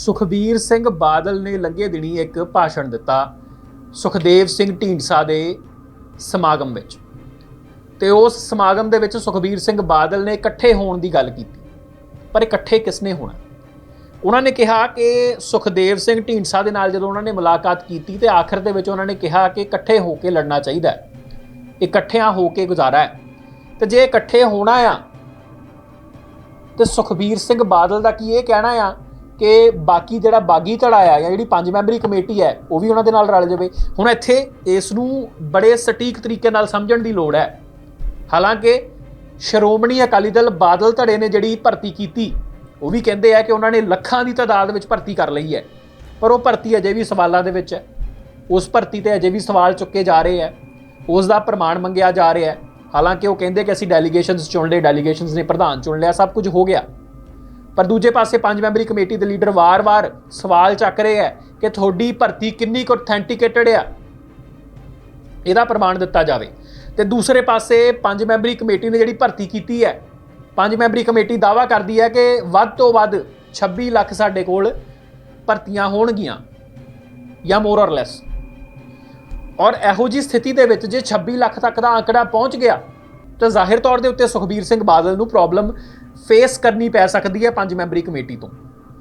ਸੁਖਬੀਰ ਸਿੰਘ ਬਾਦਲ ਨੇ ਲੰਘੇ ਦਿਨੀ ਇੱਕ ਭਾਸ਼ਣ ਦਿੱਤਾ ਸੁਖਦੇਵ ਸਿੰਘ ਢੀਂਡਸਾ ਦੇ ਸਮਾਗਮ ਵਿੱਚ। ਤੇ ਉਸ ਸਮਾਗਮ ਦੇ ਵਿੱਚ ਸੁਖਬੀਰ ਸਿੰਘ ਬਾਦਲ ਨੇ ਇਕੱਠੇ ਹੋਣ ਦੀ ਗੱਲ ਕੀਤੀ। ਪਰ ਇਕੱਠੇ ਕਿਸਨੇ ਹੋਣਾ? ਉਹਨਾਂ ਨੇ ਕਿਹਾ ਕਿ ਸੁਖਦੇਵ ਸਿੰਘ ਢੀਂਡਸਾ ਦੇ ਨਾਲ ਜਦੋਂ ਉਹਨਾਂ ਨੇ ਮੁਲਾਕਾਤ ਕੀਤੀ ਤੇ ਆਖਰ ਦੇ ਵਿੱਚ ਉਹਨਾਂ ਨੇ ਕਿਹਾ ਕਿ ਇਕੱਠੇ ਹੋ ਕੇ ਲੜਨਾ ਚਾਹੀਦਾ ਹੈ। ਇਕੱਠਿਆਂ ਹੋ ਕੇ ਗੁਜ਼ਾਰਾ ਹੈ। ਤੇ ਜੇ ਇਕੱਠੇ ਹੋਣਾ ਆ, ਤੇ ਸੁਖਬੀਰ ਸਿੰਘ ਬਾਦਲ ਦਾ ਕੀ ਇਹ ਕਹਿਣਾ ਆ ਕਿ ਬਾਕੀ ਜਿਹੜਾ ਬਾਗੀ ਧੜਾ ਆ ਜਾਂ ਜਿਹੜੀ ਪੰਜ ਮੈਂਬਰੀ ਕਮੇਟੀ ਹੈ, ਉਹ ਵੀ ਉਹਨਾਂ ਦੇ ਨਾਲ ਰਲ ਜਾਵੇ। ਹੁਣ ਇੱਥੇ ਇਸ ਨੂੰ ਬੜੇ ਸਟੀਕ ਤਰੀਕੇ ਨਾਲ ਸਮਝਣ ਦੀ ਲੋੜ ਹੈ। ਹਾਲਾਂਕਿ ਸ਼੍ਰੋਮਣੀ ਅਕਾਲੀ ਦਲ ਬਾਦਲ ਧੜੇ ਨੇ ਜਿਹੜੀ ਭਰਤੀ ਕੀਤੀ, ਉਹ ਵੀ ਕਹਿੰਦੇ ਆ ਕਿ ਉਹਨਾਂ ਨੇ ਲੱਖਾਂ ਦੀ ਤਾਦਾਦ ਵਿੱਚ ਭਰਤੀ ਕਰ ਲਈ ਹੈ। ਪਰ ਉਹ ਭਰਤੀ ਅਜੇ ਵੀ ਸਵਾਲਾਂ ਦੇ ਵਿੱਚ ਹੈ। ਉਸ ਭਰਤੀ ਤੇ ਅਜੇ ਵੀ ਸਵਾਲ ਚੁੱਕੇ ਜਾ ਰਹੇ ਹੈ। ਉਸ ਦਾ ਪ੍ਰਮਾਣ ਮੰਗਿਆ ਜਾ ਰਿਹਾ ਹੈ। ਹਾਲਾਂਕਿ ਉਹ ਕਹਿੰਦੇ ਕਿ ਅਸੀਂ ਡੈਲੀਗੇਸ਼ਨਸ ਚੁਣ ਲਏ, ਡੈਲੀਗੇਸ਼ਨਸ ਨੇ ਪ੍ਰਧਾਨ ਚੁਣ ਲਿਆ, ਸਭ ਕੁਝ ਹੋ ਗਿਆ। ਪਰ ਦੂਜੇ ਪਾਸੇ ਪੰਜ ਮੈਂਬਰੀ ਕਮੇਟੀ ਦੇ ਲੀਡਰ ਵਾਰ-ਵਾਰ ਸਵਾਲ ਚੱਕ ਰਹੇ ਹੈ ਕਿ ਤੁਹਾਡੀ ਭਰਤੀ ਕਿੰਨੀ ਕੁ ਅਥੈਂਟੀਕੇਟਡ ਆ? ਇਹਦਾ ਪ੍ਰਮਾਣ ਦਿੱਤਾ ਜਾਵੇ। ਤੇ ਦੂਸਰੇ ਪਾਸੇ ਪੰਜ ਮੈਂਬਰੀ ਕਮੇਟੀ ਨੇ ਜਿਹੜੀ ਭਰਤੀ ਕੀਤੀ ਹੈ, ਪੰਜ ਮੈਂਬਰੀ ਕਮੇਟੀ ਦਾਵਾ ਕਰਦੀ ਹੈ ਕਿ ਵੱਧ ਤੋਂ ਵੱਧ 26 ਲੱਖ ਸਾਡੇ ਕੋਲ ਭਰਤੀਆਂ ਹੋਣਗੀਆਂ ਜਾਂ ਮੋਰ অর ਲੈਸ ਔਰ ਇਹੋ ਜੀ ਸਥਿਤੀ ਦੇ ਵਿੱਚ ਜੇ 26 ਲੱਖ ਤੱਕ ਦਾ ਅੰਕੜਾ ਪਹੁੰਚ ਗਿਆ, ਤਾਂ ਜ਼ਾਹਿਰ ਤੌਰ ਦੇ ਉੱਤੇ ਸੁਖਬੀਰ ਸਿੰਘ ਬਾਦਲ ਨੂੰ ਪ੍ਰੋਬਲਮ ਫੇਸ ਕਰਨੀ ਪੈ ਸਕਦੀ ਹੈ ਪੰਜ ਮੈਂਬਰੀ ਕਮੇਟੀ ਤੋਂ।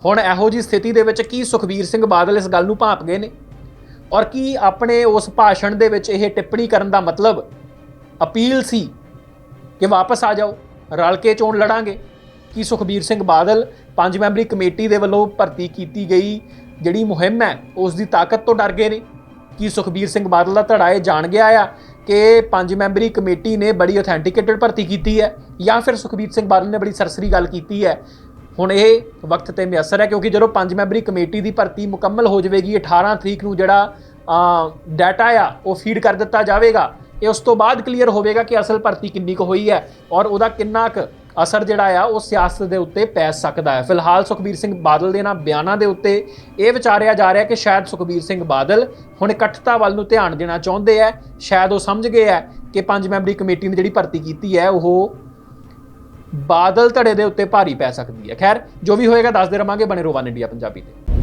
ਹੁਣ ਇਹੋ ਜੀ ਸਥਿਤੀ ਦੇ ਵਿੱਚ ਕੀ ਸੁਖਬੀਰ ਸਿੰਘ ਬਾਦਲ ਇਸ ਗੱਲ ਨੂੰ ਭਾਂਪ ਗਏ ਨੇ? ਔਰ ਕੀ ਆਪਣੇ ਉਸ ਭਾਸ਼ਣ ਦੇ ਵਿੱਚ ਇਹ ਟਿੱਪਣੀ ਕਰਨ ਦਾ ਮਤਲਬ ਅਪੀਲ ਸੀ ਕਿ ਵਾਪਸ ਆ ਜਾਓ, ਰਲ ਕੇ ਚੋਣ ਲੜਾਂਗੇ? ਕੀ ਸੁਖਬੀਰ ਸਿੰਘ ਬਾਦਲ ਪੰਜ ਮੈਂਬਰੀ ਕਮੇਟੀ ਦੇ ਵੱਲੋਂ ਭਰਤੀ ਕੀਤੀ ਗਈ ਜਿਹੜੀ ਮੁਹਿੰਮ ਹੈ, ਉਸ ਦੀ ਤਾਕਤ ਤੋਂ ਡਰ ਗਏ ਨੇ? ਕੀ ਸੁਖਬੀਰ ਸਿੰਘ ਬਾਦਲ ਦਾ ਧੜਾ ਇਹ ਜਾਣ ਗਿਆ ਆ ਕਿ ਪੰਜ ਮੈਂਬਰੀ ਕਮੇਟੀ ਨੇ ਬੜੀ ਅਥੈਂਟੀਕੇਟਡ ਭਰਤੀ ਕੀਤੀ ਹੈ ਜਾਂ ਫਿਰ ਸੁਖਬੀਰ ਸਿੰਘ ਬਾਦਲ ਨੇ ਬੜੀ ਸਰਸਰੀ ਗੱਲ ਕੀਤੀ ਹੈ। ਹੁਣ ਇਹ ਵਕਤ ਤੇ ਮਿਆਸਰ ਹੈ ਕਿਉਂਕਿ ਜਦੋਂ ਪੰਜ ਮੈਂਬਰੀ ਕਮੇਟੀ ਦੀ ਭਰਤੀ ਮੁਕੰਮਲ ਹੋ ਜਾਵੇਗੀ 18 ਤਰੀਕ ਨੂੰ ਜਿਹੜਾ ਡਾਟਾ ਆ, ਉਹ ਫੀਡ ਕਰ ਦਿੱਤਾ ਜਾਵੇਗਾ। ਇਹ ਉਸ ਤੋਂ ਬਾਅਦ ਕਲੀਅਰ ਹੋਵੇਗਾ ਕਿ ਅਸਲ ਭਰਤੀ ਕਿੰਨੀ ਕੁ ਹੋਈ ਹੈ ਔਰ ਉਹਦਾ ਕਿੰਨਾ ਕੁ ਅਸਰ ਜਿਹੜਾ ਆ, ਉਹ ਸਿਆਸਤ ਦੇ ਉੱਤੇ ਪੈ ਸਕਦਾ ਹੈ। ਫਿਲਹਾਲ ਸੁਖਬੀਰ ਸਿੰਘ ਬਾਦਲ ਦੇ ਨਾਲ ਬਿਆਨਾਂ ਦੇ ਉੱਤੇ ਇਹ ਵਿਚਾਰਿਆ ਜਾ ਰਿਹਾ ਕਿ ਸ਼ਾਇਦ ਸੁਖਬੀਰ ਸਿੰਘ ਬਾਦਲ ਹੁਣ ਇਕੱਠਤਾ ਵੱਲ ਨੂੰ ਧਿਆਨ ਦੇਣਾ ਚਾਹੁੰਦੇ ਆ। ਸ਼ਾਇਦ ਉਹ ਸਮਝ ਗਏ ਆ ਕਿ ਪੰਜ ਮੈਂਬਰੀ ਕਮੇਟੀ ਨੇ ਜਿਹੜੀ ਭਰਤੀ ਕੀਤੀ ਹੈ, ਉਹ ਬਾਦਲ ਧੜੇ ਦੇ ਉੱਤੇ ਭਾਰੀ ਪੈ ਸਕਦੀ ਹੈ। ਖੈਰ, ਜੋ ਵੀ ਹੋਏਗਾ, ਦੱਸਦੇ ਰਵਾਂਗੇ। ਬਣੇ ਰੋਵਾਨ ਇੰਡੀਆ ਪੰਜਾਬੀ ਤੇ।